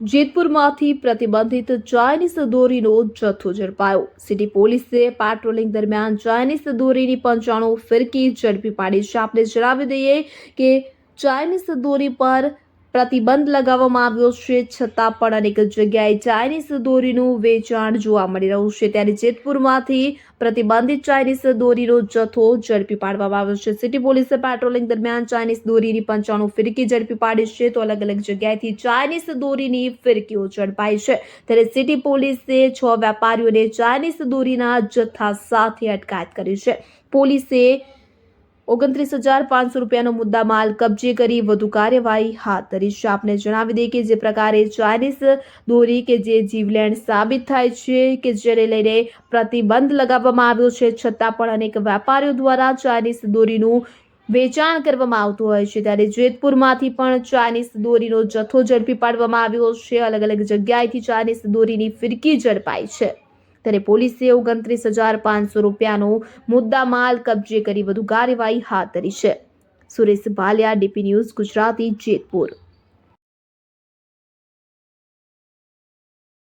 જેતપુરમાંથી પ્રતિબંધિત ચાઇનીઝ દોરીનો જથ્થો ઝડપાયો. સિટી પોલીસે પેટ્રોલિંગ દરમિયાન ચાઇનીઝ દોરીની પંચાણું ફિરકી ઝડપી પાડી છે. આપણે જણાવી દઈએ કે ચાઇનીઝ દોરી પર પ્રતિબંધ લગાવવામાં આવ્યો છે. છતાં પણ અનેક જગ્યાએ ચાઇનીઝ દોરીનું વેચાણ જોવા મળી રહ્યું છે. ત્યારે જેતપુરમાંથી પ્રતિબંધિત ચાઇનીઝ દોરીનો જથ્થો ઝડપી પાડવામાં આવ્યો છે. સિટી પોલીસે પેટ્રોલિંગ દરમિયાન ચાઇનીઝ દોરીની પંચાણું ફિરકી ઝડપી પાડી છે તો અલગ અલગ જગ્યાએથી ચાઇનીઝ દોરીની ફિરકીઓ ઝડપાઈ છે. ત્યારે સિટી પોલીસે છ વેપારીઓને ચાઇનીઝ દોરીના જથ્થા સાથે અટકાયત કરી છે. પોલીસે ઓગણત્રીસ હજાર પાંચસો રૂપિયાનો મુદ્દા માલ કબજે કરી વધુ કાર્યવાહી હાથ ધરી. છે આપને જણાવી દઈએ કે જે પ્રકારે ચાઇનીઝ દોરી કે જે જીવલેણ સાબિત થાય છે કે જેને લઈને પ્રતિબંધ લગાવવામાં આવ્યો છે, છતાં પણ અનેક વેપારીઓ દ્વારા ચાઇનીઝ દોરીનું વેચાણ કરવામાં આવતું હોય છે. ત્યારે જેતપુરમાંથી પણ ચાઇનીઝ દોરીનો જથ્થો ઝડપી પાડવામાં આવ્યો છે. અલગ અલગ જગ્યાએથી ચાઇનીઝ દોરીની ફિરકી ઝડપાઈ છે. ત્યારે પોલીસે ઓગણત્રીસ હજાર પાંચસો રૂપિયાનો મુદ્દા માલ કબજે કરી વધુ કાર્યવાહી હાથ ધરી છે. Suresh Bhaliya, DP news Gujarati Jetpur.